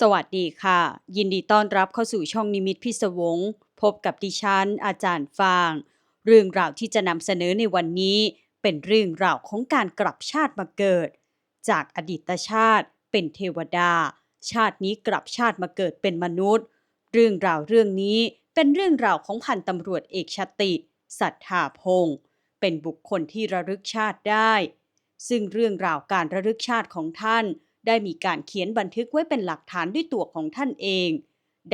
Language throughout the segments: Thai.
สวัสดีค่ะ ยินดีต้อนรับเข้าสู่ช่องนิมิตพิศวง พบกับดิฉัน อาจารย์ฟาง เรื่องราวที่จะนำเสนอในวันนี้ เป็นเรื่องราวของการกลับชาติมาเกิด จากอดีตชาติเป็นเทวดา ชาตินี้กลับชาติมาเกิดเป็นมนุษย์ เรื่องราวเรื่องนี้เป็นเรื่องราวของพันตำรวจเอกชติสัทธาพงศ์เป็นบุคคลที่ระลึกชาติได้ ซึ่งเรื่องราวการระลึกชาติของท่าน ได้มีการเขียนบันทึกไว้เป็นหลักฐานด้วยตัวของท่านเอง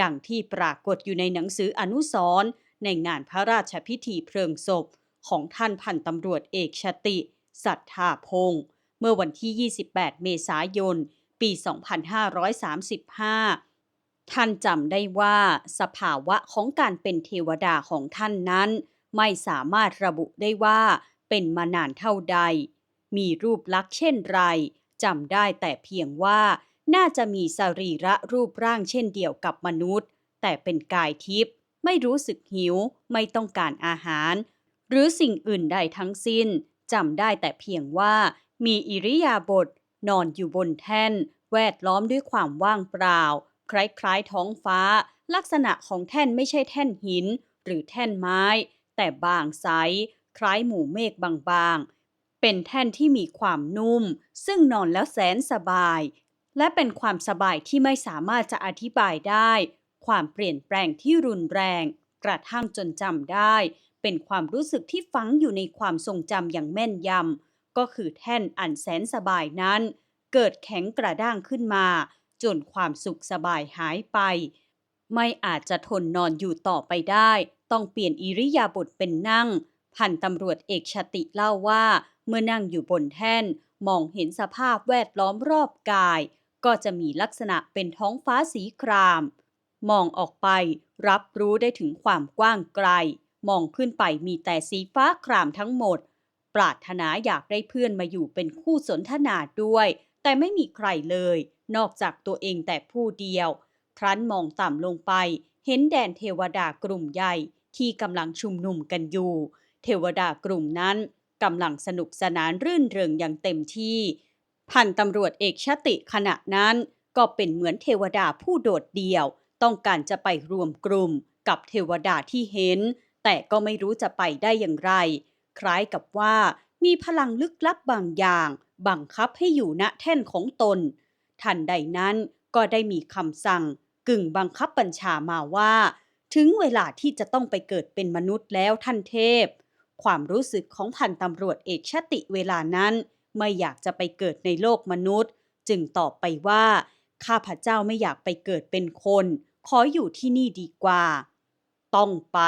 ดังที่ปรากฏอยู่ในหนังสืออนุสรณ์ในงานพระราชพิธีเพลิงศพ ของท่านพันตำรวจเอกชติ สัทธาพงศ์เมื่อวันที่ 28 เมษายน ปี 2535 ท่านจำได้ว่าสภาวะของการเป็นเทวดาของท่านนั้น ไม่สามารถระบุได้ว่าเป็นมานานเท่าใด มีรูปลักษณ์เช่นไร จำได้แต่เพียงว่าน่าจะมีสรีระรูปร่างเช่นเดียวกับมนุษย์ แต่เป็นกายทิพย์ไม่รู้สึกหิว ไม่ต้องการอาหาร หรือสิ่งอื่นใดทั้งสิ้นจำได้แต่เพียงว่ามีอิริยาบถนอนอยู่บนแท่น แวดล้อมด้วยความว่างเปล่า คล้ายๆท้องฟ้า ลักษณะของแท่นไม่ใช่แท่นหิน หรือแท่นไม้ แต่บางใสคล้ายหมู่เมฆบางๆ เป็นแท่นที่มีความนุ่ม ซึ่งนอนแล้วแสนสบาย และเป็นความสบายที่ไม่สามารถจะอธิบายได้ ความเปลี่ยนแปลงที่รุนแรง กระทั่งจนจำได้ เป็นความรู้สึกที่ฝังอยู่ในความทรงจำอย่างแม่นยำก็คือแท่นอันแสนสบายนั้น เกิดแข็งกระด้างขึ้นมา จนความสุขสบายหายไป ไม่อาจจะทนนอนอยู่ต่อไปได้ ต้องเปลี่ยนอิริยาบถเป็นนั่ง พันตำรวจเอกชติเล่าว่า เมื่อนั่งอยู่บนแท่น มองเห็นสภาพแวดล้อมรอบกาย ก็จะมีลักษณะเป็นท้องฟ้าสีคราม มองออกไปรับรู้ได้ถึงความกว้างไกล มองขึ้นไปมีแต่สีฟ้าครามทั้งหมด ปรารถนาอยากได้เพื่อนมาอยู่เป็นคู่สนทนาด้วย แต่ไม่มีใครเลย นอกจากตัวเองแต่ผู้เดียว ครั้นมองต่ำลงไป เห็นแดนเทวดากลุ่มใหญ่ที่กำลังชุมนุมกันอยู่ เทวดากลุ่มนั้น กำลังสนุกสนานรื่นเริงอย่างเต็มที่ พันตำรวจเอกชติขณะนั้นก็เป็นเหมือนเทวดาผู้โดดเดี่ยว ต้องการจะไปรวมกลุ่มกับเทวดาที่เห็น แต่ก็ไม่รู้จะไปได้อย่างไร คล้ายกับว่ามีพลังลึกลับบางอย่าง บังคับให้อยู่ณแท่นของตน ทันใดนั้นก็ได้มีคำสั่ง กึ่งบังคับบัญชามาว่า ถึงเวลาที่จะต้องไปเกิดเป็นมนุษย์แล้วท่านเทพ ความรู้สึกของพันตำรวจเอกชติเวลานั้น ไม่อยากจะไปเกิดในโลกมนุษย์ จึงตอบไปว่า ข้าพเจ้าไม่อยากไปเกิดเป็นคน ขออยู่ที่นี่ดีกว่า ต้องไป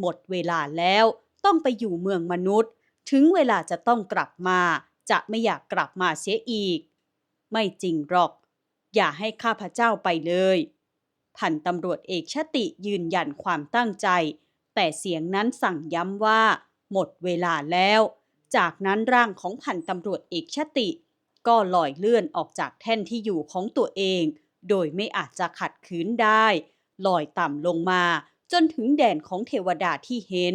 หมดเวลาแล้ว ต้องไปอยู่เมืองมนุษย์ ถึงเวลาจะต้องกลับมา จะไม่อยากกลับมาเสียอีก ไม่จริงหรอก อย่าให้ข้าพเจ้าไปเลยพันตำรวจเอกชติยืนยันความตั้งใจ แต่เสียงนั้นสั่งย้ำว่า หมดเวลาแล้ว จากนั้นร่างของพันตำรวจเอกชติ ก็ลอยเลื่อนออกจากแท่นที่อยู่ของตัวเอง โดยไม่อาจจะขัดขืนได้ ลอยต่ำลงมาจนถึงแดนของเทวดาที่เห็น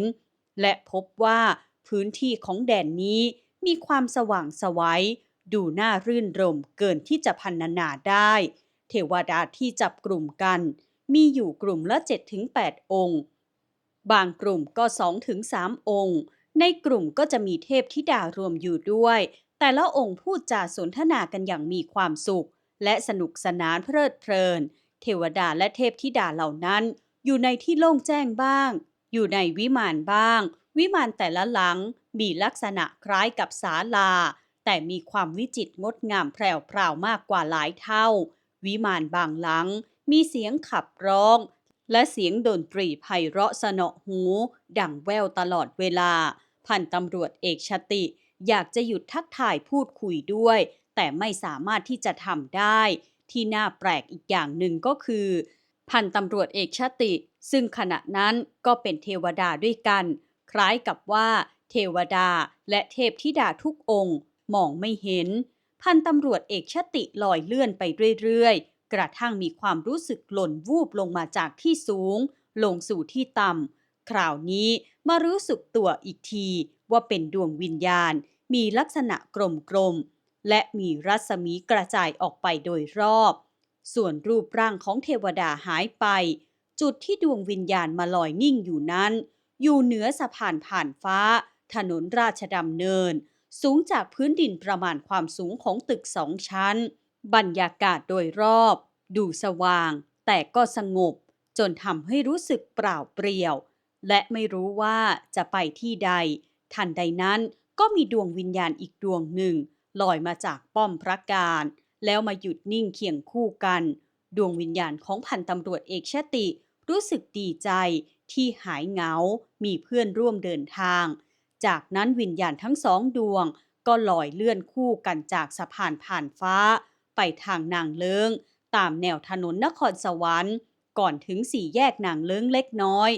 และพบว่าพื้นที่ของแดนนี้มีความสว่างสวัย ดูน่ารื่นรมเกินที่จะพันนานาได้ เทวดาที่จับกลุ่มกัน มีอยู่กลุ่มละ7-8องค์ บางกลุ่มก็2-3องค์ ในกลุ่มก็จะมีเทพธิดารวมอยู่ด้วย แต่ละองค์พูดจาสนทนากันอย่างมีความสุข และสนุกสนานเพลิดเพลิน เทวดาและเทพธิดาเหล่านั้น อยู่ในที่โล่งแจ้งบ้าง อยู่ในวิมานบ้าง วิมานแต่ละหลังมีลักษณะคล้ายกับศาลา แต่มีความวิจิตรงดงามแพรวๆมากกว่าหลายเท่า วิมานบางหลังมีเสียงขับร้อง และเสียงดนตรีไพเราะสนอหู ดังแววตลอดเวลา พันตำรวจเอกชติ อยากจะหยุดทักทายพูดคุยด้วย แต่ไม่สามารถที่จะทำได้ ที่น่าแปลกอีกอย่างหนึ่งก็คือ พันตำรวจเอกชติ ซึ่งขณะนั้นก็เป็นเทวดาด้วยกัน คล้ายกับว่า เทวดาและเทพธิดาทุกองค์ มองไม่เห็น พันตำรวจเอกชติลอยเลื่อนไปเรื่อยๆ กระทั่งมีความรู้สึกหล่นวูบลงมาจากที่สูง ลงสู่ที่ต่ำคราวนี้มารู้สึกตัวอีกทีว่าเป็นดวงวิญญาณ มีลักษณะกลมๆ และมีรัศมีกระจายออกไปโดยรอบ ส่วนรูปร่างของเทวดาหายไป จุดที่ดวงวิญญาณมาลอยนิ่งอยู่นั้น อยู่เหนือสะพานผ่านฟ้า ถนนราชดำเนิน สูงจากพื้นดินประมาณความสูงของตึกสองชั้น บรรยากาศโดยรอบ ดูสว่าง แต่ก็สงบ จนทำให้รู้สึกเปล่าเปลี่ยว และไม่รู้ว่าจะไปที่ใด ทันใดนั้นก็มีดวงวิญญาณอีกดวงหนึ่ง ลอยมาจากป้อมพระการ แล้วมาหยุดนิ่งเคียงคู่กัน ดวงวิญญาณของพันตำรวจเอกชติ รู้สึกดีใจที่หายเหงา มีเพื่อนร่วมเดินทาง จากนั้นวิญญาณทั้งสองดวงก็ลอยเลื่อนคู่กันจากสะพานผ่านฟ้า ไปทางนางเลิง ตามแนวถนนนครสวรรค์ ก่อนถึงสี่แยกนางเลิงเล็กน้อย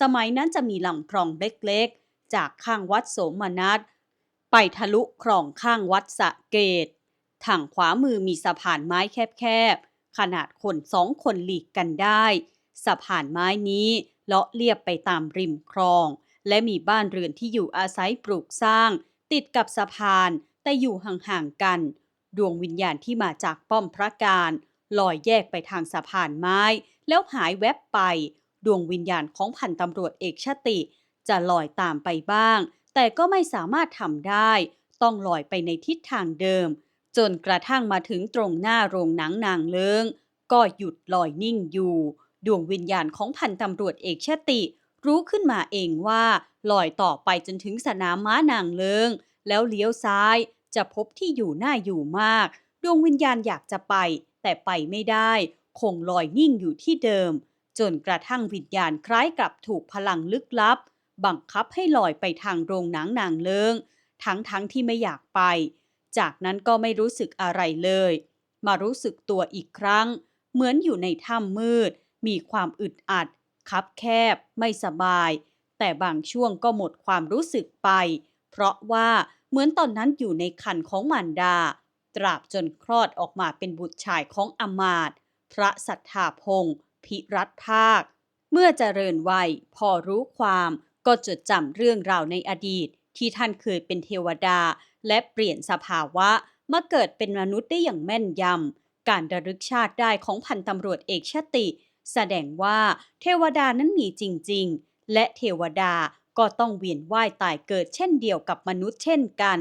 สมัยนั้นจะมีลำคลองเล็กๆ จากข้างวัดโสมนัสไปทะลุคลองข้างวัดสะเกตทางขวามือมีสะพานไม้แคบๆ ขนาดคนสองคนหลีกกันได้ สะพานไม้นี้เลาะเลียบไปตามริมคลอง และมีบ้านเรือนที่อยู่อาศัยปลูกสร้าง ติดกับสะพานแต่อยู่ห่างๆกัน ดวงวิญญาณที่มาจากป้อมพระการลอยแยกไปทางสะพานไม้ แล้วหายแวบไป ดวงวิญญาณของพันตำรวจเอกชติ จะลอยตามไปบ้าง แต่ก็ไม่สามารถทำได้ ต้องลอยไปในทิศทางเดิม จนกระทั่งมาถึงตรงหน้าโรงหนังนางเลิงก็หยุดลอยนิ่งอยู่ ดวงวิญญาณของพันตำรวจเอกชติ รู้ขึ้นมาเองว่าลอยต่อไปจนถึงสนามม้านางเลิง แล้วเลี้ยวซ้าย จะพบที่อยู่น้าอยู่มาก ดวงวิญญาณอยากจะไป แต่ไปไม่ได้ คงลอยนิ่งอยู่ที่เดิม จนกระทั่งวิญญาณคล้ายกับถูกพลังลึกลับ บังคับให้ลอยไปทางโรงหนังนางเลิง ทั้งทั้งที่ไม่อยากไป จากนั้นก็ไม่รู้สึกอะไรเลย มารู้สึกตัวอีกครั้ง เหมือนอยู่ในถ้ำมืด มีความอึดอัดคับแคบ ไม่สบาย แต่บางช่วงก็หมดความรู้สึกไป เพราะว่าเหมือนตอนนั้นอยู่ในคันของมารดา ตราบจนคลอดออกมาเป็นบุตรชายของอมาตพระสัทธาพงศ์พิรัตภาค เมื่อเจริญวัยพอรู้ความก็จดจำเรื่องราวในอดีต ที่ท่านเคยเป็นเทวดา และเปลี่ยนสภาวะมาเกิดเป็นมนุษย์ได้อย่างแม่นยำ การระลึกชาติได้ของพันตำรวจเอกชติ แสดงว่าเทวดานั้นมีจริง ๆ และเทวดา ก็ต้องเวียนว่ายตายเกิดเช่นเดียวกับมนุษย์เช่นกัน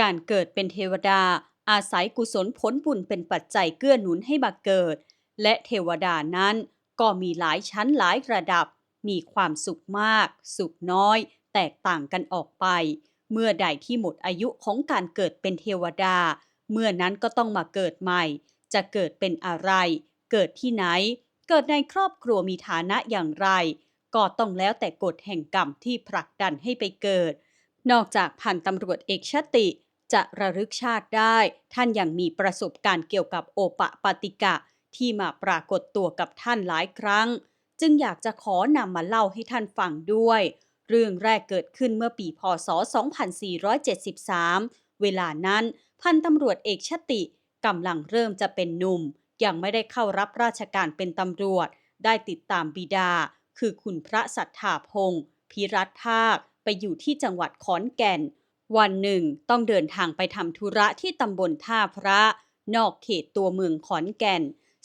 การเกิดเป็นเทวดา อาศัยกุศลผลบุญเป็นปัจจัยเกื้อหนุนให้มาเกิด และเทวดานั้นก็มีหลายชั้นหลายระดับ มีความสุขมาก สุขน้อย แตกต่างกันออกไป เมื่อใดที่หมดอายุของการเกิดเป็นเทวดา เมื่อนั้นก็ต้องมาเกิดใหม่ จะเกิดเป็นอะไร เกิดที่ไหน เกิดในครอบครัวมีฐานะอย่างไร ก็ต้องแล้วแต่กฎแห่งกรรมที่ผลักดันให้ไปเกิด นอกจากพันตำรวจเอกชติ จะระลึกชาติได้ ท่านยังมีประสบการณ์เกี่ยวกับโอปะปาติกะ ที่มาปรากฏตัวกับท่านหลายครั้ง จึงอยากจะขอนำมาเล่าให้ท่านฟังด้วย เรื่องแรกเกิดขึ้นเมื่อปีพศ 2473 เวลานั้นพันตำรวจเอกชติกำลังเริ่มจะเป็นหนุ่ม ยังไม่ได้เข้ารับราชการเป็นตำรวจ ได้ติดตามบิดา คือคุณพระสัทธาพงศ์พิรัตภาคไปอยู่ที่จังหวัดขอนแก่น วันหนึ่งต้องเดินทางไปทำธุระที่ตำบลท่าพระ นอกเขตตัวเมืองขอนแก่น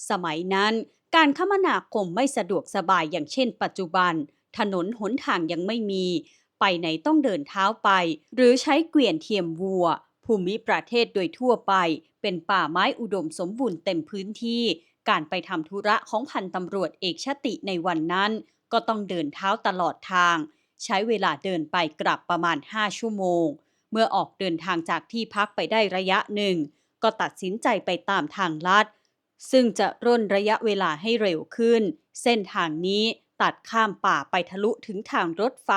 สมัยนั้นการคมนาคมไม่สะดวกสบายอย่างเช่นปัจจุบัน ถนนหนทางยังไม่มี ไปไหนต้องเดินเท้าไป หรือใช้เกวียนเทียมวัว ภูมิประเทศโดยทั่วไป เป็นป่าไม้อุดมสมบูรณ์เต็มพื้นที่ การไปทำธุระของพันตำรวจเอกชติในวันนั้น ก็ต้องเดินเท้าตลอดทาง ใช้เวลาเดินไปกลับประมาณ 5 ชั่วโมง เมื่อออกเดินทางจากที่พักไปได้ระยะหนึ่ง ก็ตัดสินใจไปตามทางลัด ซึ่งจะร่นระยะเวลาให้เร็วขึ้น เส้นทางนี้ตัดข้ามป่าไปทะลุถึงทางรถไฟ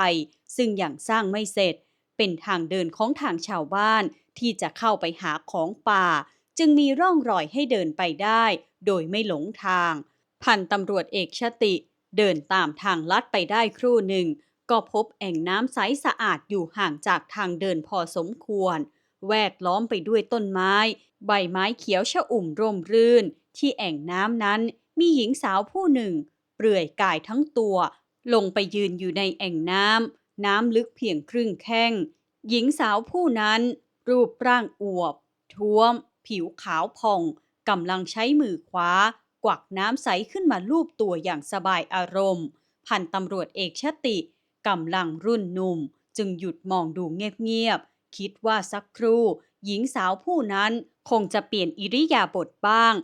ซึ่งยังสร้างไม่เสร็จ เป็นทางเดินของทางชาวบ้านที่จะเข้าไปหาของป่า จึงมีร่องรอยให้เดินไปได้ โดยไม่หลงทาง พันตำรวจเอกชติ เดินตามทางลัดไปได้ครู่หนึ่ง ก็พบแอ่งน้ำใสสะอาดอยู่ห่างจากทางเดินพอสมควร แวดล้อมไปด้วยต้นไม้ ใบไม้เขียวชอุ่มร่มรื่น ที่แอ่งน้ำนั้นมีหญิงสาวผู้หนึ่ง เปลื่อยกายทั้งตัว ลงไปยืนอยู่ในแอ่งน้ำน้ำลึกเพียงครึ่งแข้ง หญิงสาวผู้นั้น รูปร่างอวบ ท้วม ผิวขาวผ่องกำลังใช้มือขวา กวักน้ำใสขึ้นมาลูบตัวอย่างสบายอารมณ์ พันตำรวจเอกชติกำลังรุ่นหนุ่ม จึงหยุดมองดูเงียบๆ คิดว่าสักครู่ หญิงสาวผู้นั้นคงจะเปลี่ยนอิริยาบถบ้าง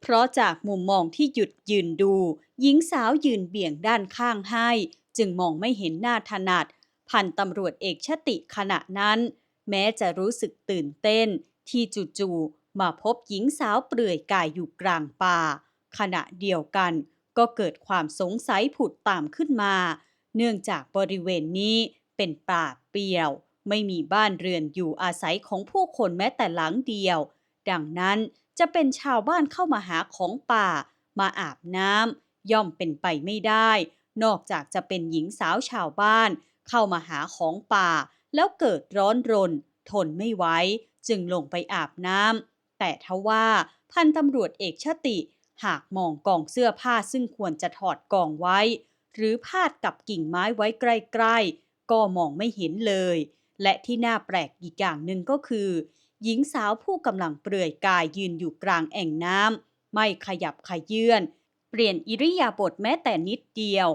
เพราะจากมุมมองที่หยุดยืนดู หญิงสาวยืนเบี่ยงด้านข้างให้ จึงมองไม่เห็นหน้าถนัด พันตำรวจเอกชติขณะนั้น แม้จะรู้สึกตื่นเต้นที่จู่ๆมาพบหญิงสาวเปลือยกายอยู่กลางป่า ขณะเดียวกันก็เกิดความสงสัยผุดตามขึ้นมา เนื่องจากบริเวณนี้เป็นป่าเปลี่ยว ไม่มีบ้านเรือนอยู่อาศัยของผู้คนแม้แต่หลังเดียว ดังนั้นจะเป็นชาวบ้านเข้ามาหาของป่า มาอาบน้ำย่อมเป็นไปไม่ได้ นอกจากจะเป็นหญิงสาวชาวบ้าน เข้ามาหาของป่า แล้วเกิดร้อนรน ทนไม่ไหวจึงลงไปอาบน้ำแต่ทว่าพันตำรวจเอกชติ หากมองกองเสื้อผ้าซึ่งควรจะถอดกองไว้ หรือพาดกับกิ่งไม้ไว้ใกล้ๆ ก็มองไม่เห็นเลย และที่น่าแปลกอีกอย่างหนึ่งก็คือ หญิงสาวผู้กำลังเปลือยกายยืนอยู่กลางแอ่งน้ำไม่ขยับขยื่นเปลี่ยนอิริยาบถแม้แต่นิดเดียว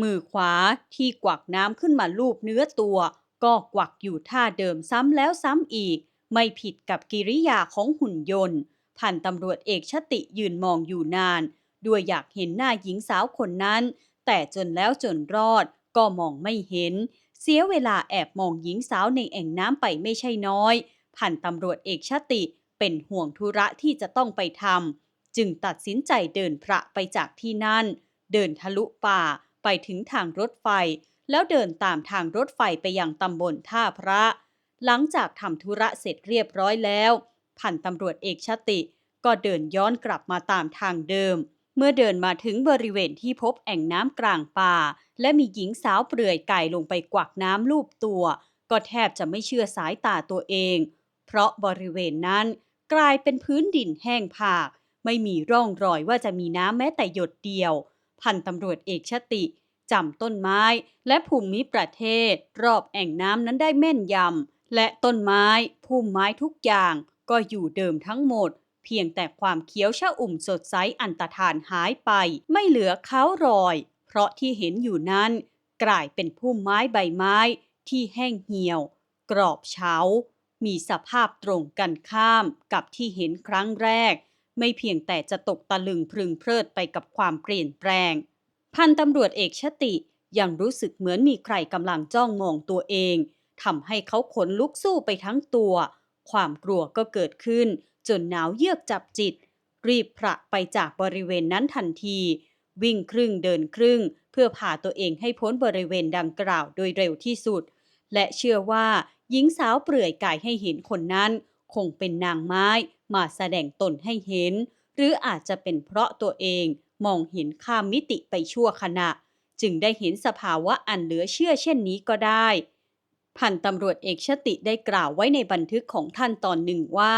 มือขวาที่กวักน้ำขึ้นมาลูบเนื้อตัว ก็กวักอยู่ท่าเดิมซ้ำแล้วซ้ำอีก ไม่ผิดกับกิริยาของหุ่นยนต์ พันตำรวจเอกชติยืนมองอยู่นาน ด้วยอยากเห็นหน้าหญิงสาวคนนั้น แต่จนแล้วจนรอดก็มองไม่เห็น เสียเวลาแอบมองหญิงสาวในแอ่งน้ำไปไม่ใช่น้อย พันตำรวจเอกชติเป็นห่วงธุระที่จะต้องไปทำจึงตัดสินใจเดินพระไปจากที่นั่น เดินทะลุป่าไปถึงทางรถไฟ แล้วเดินตามทางรถไฟไปยังตำบลท่าพระ หลังจากทำธุระเสร็จเรียบร้อยแล้ว พันตำรวจเอกชติ ก็เดินย้อนกลับมาตามทางเดิม เมื่อเดินมาถึงบริเวณที่พบแอ่งน้ำกลางป่า และมีหญิงสาวเปลือยกายลงไปกวักน้ำลูบตัว ก็แทบจะไม่เชื่อสายตาตัวเอง เพราะบริเวณนั้นกลายเป็นพื้นดินแห้งผาก ไม่มีร่องรอยว่าจะมีน้ำแม้แต่หยดเดียว พันตำรวจเอกชติจำต้นไม้และภูมิประเทศ รอบแอ่งน้ำนั้นได้แม่นยำและต้นไม้ พุ่มไม้ทุกอย่าง ก็อยู่เดิมทั้งหมด เพียงแต่ความเขียวชะอุ่มสดใสอันตรธานหายไป ไม่เหลือเขารอย เพราะที่เห็นอยู่นั้น กลายเป็นพุ่มไม้ใบไม้ ที่แห้งเหี่ยว กรอบเฉา มีสภาพตรงกันข้ามกับที่เห็นครั้งแรก ไม่เพียงแต่จะตกตะลึงพรึงเพลิดไปกับความเปลี่ยนแปลง พันตำรวจเอกชติยังรู้สึกเหมือนมีใครกำลังจ้องมองตัวเองทำให้เขาขนลุกสู้ไปทั้งตัว ความกลัวก็เกิดขึ้น จนหนาวเยือกจับจิต รีบพระไปจากบริเวณนั้นทันที วิ่งครึ่งเดินครึ่ง เพื่อพาตัวเองให้พ้นบริเวณดังกล่าวโดยเร็วที่สุด และเชื่อว่าหญิงสาวเปลือยกายให้เห็นคนนั้น คงเป็นนางไม้มาแสดงตนให้เห็น หรืออาจจะเป็นเพราะตัวเองมองเห็นข้ามมิติไปชั่วขณะ จึงได้เห็นสภาวะอันเหลือเชื่อเช่นนี้ก็ได้ พันตำรวจเอกชติได้กล่าวไว้ในบันทึกของท่านตอนหนึ่งว่า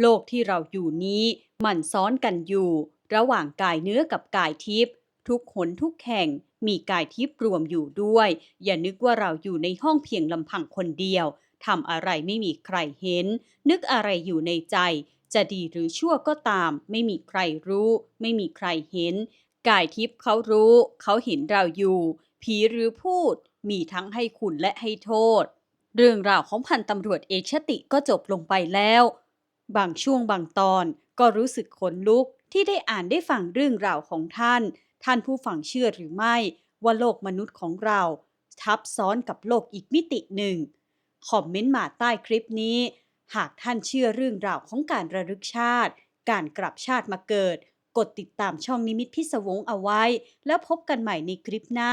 โลกที่เราอยู่นี้มันซ้อนกันอยู่ ระหว่างกายเนื้อกับกายทิพย์ทุกหนทุกแห่งมีกายทิพย์รวมอยู่ด้วย อย่านึกว่าเราอยู่ในห้องเพียงลำพังคนเดียวทำอะไรไม่มีใครเห็น นึกอะไรอยู่ในใจ จะดีหรือชั่วก็ตาม ไม่มีใครรู้ ไม่มีใครเห็น กายทิพย์เขารู้ เขาเห็นเราอยู่ ผีหรือพูด มีทั้งให้คุณและให้โทษ เรื่องราวของพันตำรวจเอกชติก็จบลงไปแล้ว บางช่วงบางตอนก็รู้สึกขนลุกที่ได้อ่านได้ฟังเรื่องราวของท่าน ท่านผู้ฟังเชื่อหรือไม่ ว่าโลกมนุษย์ของเรา ทับซ้อนกับโลกอีกมิติหนึ่ง คอมเมนต์มาใต้คลิปนี้ หากท่านเชื่อเรื่องราวของการระลึกชาติ การกลับชาติมาเกิดกดติดตามช่องนิมิตพิศวงเอาไว้ แล้วพบกันใหม่ในคลิปหน้า